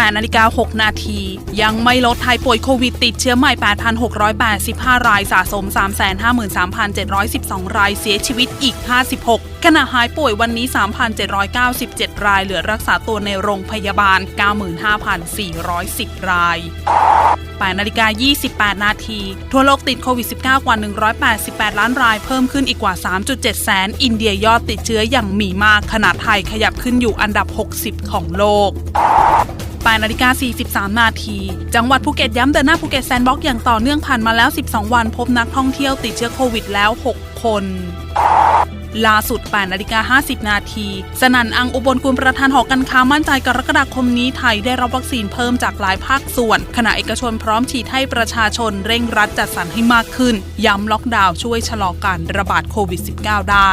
8นาฬิกา6นาทียังไม่ลดไทยป่วยโควิดติดเชื้อใหม่ 8,685 รายสะสม 353,712 รายเสียชีวิตอีก 56 ขณะหายป่วยวันนี้ 3,797 รายเหลือรักษาตัวในโรงพยาบาล 95,410 ราย8นาฬิกา28 นาที ทั่วโลกติดโควิด -19 กว่า 188 ล้านรายเพิ่มขึ้นอีกกว่า 3.7 แสน อินเดียยอดติดเชื้ออย่างมีมากขณะไทยขยับขึ้นอยู่อันดับ 60 ของโลก 8นาฬิกา43 นาที จังหวัดภูเก็ตย้ำเดินหน้าภูเก็ตแซนด์บ็อกซ์อย่างต่อเนื่องผ่านมาแล้ว 12 วันพบนักท่องเที่ยวติดเชื้อโควิดแล้ว 6 คนล่าสุด8นาฬิกา50 นาที สนันอังอุบลกุลประธานหอการค้ามั่นใจกรกฎาคมนี้ไทยได้รับวัคซีนเพิ่มจากหลายภาคส่วน ขณะเอกชนพร้อมฉีดให้ประชาชนเร่งรัดจัดสรรให้มากขึ้น ย้ำล็อกดาวน์ช่วยชะลอการระบาดโควิด -19 ได้